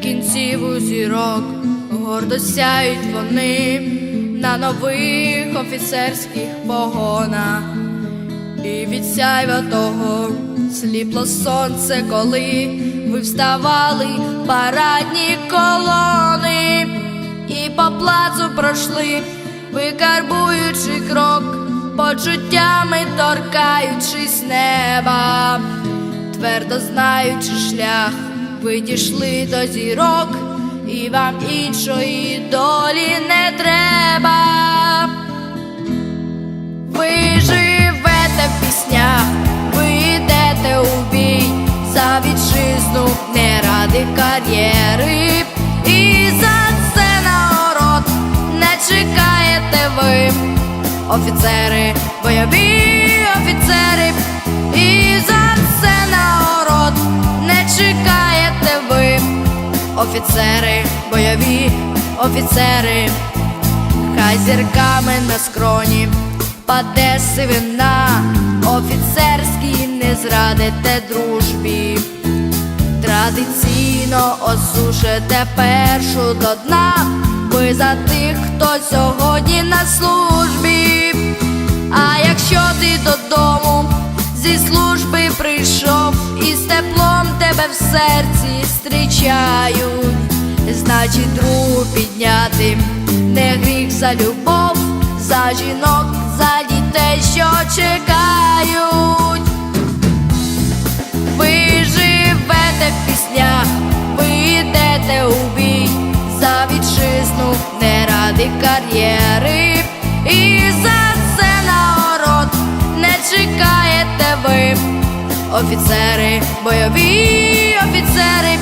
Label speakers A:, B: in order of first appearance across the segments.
A: бійців у зірок, гордо сяють вони на нових офіцерських погонах. І від сяйва того сліпло сонце, коли ви вставали парадні колони, і по плацу пройшли, викарбуючи крок, почуттями торкаючись неба, твердо знаючи шлях, ви дійшли до зірок, і вам іншої долі не треба. Ви живете в піснях, ви йдете у бій за вітчизну, не ради кар'єри, і за це народ не чекаєте ви, офіцери, бойові офіцери, офіцери, бойові офіцери. Хай зірками на скроні паде сивина, офіцерській не зрадите дружбі, традиційно осушите першу до дна, ви за тих, хто сьогодні на службі. В серці зустрічають, значить другу підняти не гріх за любов, за жінок, за дітей, що чекають. Офіцери, бойові офіцери,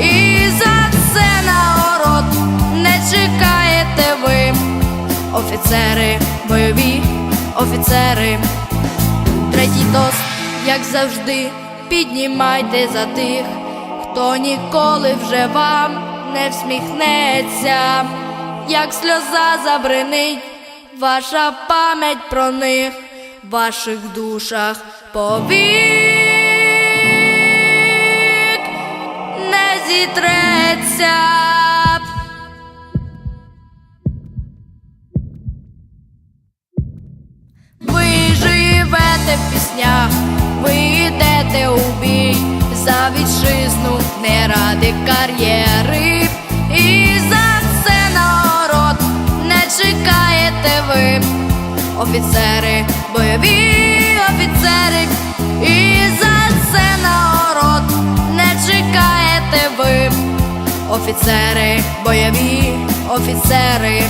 A: і за це народ не чекаєте ви, офіцери, бойові офіцери. Третій тост, як завжди, піднімайте за тих, хто ніколи вже вам не всміхнеться, як сльоза забринить, ваша пам'ять про них в ваших душах повік не зітреться. Ви живете в піснях, ви йдете у бій за вітчизну, не ради кар'єри, і за це народ не чекаєте ви, офіцери, бойові офіцери, і офіцери, бойові офіцери.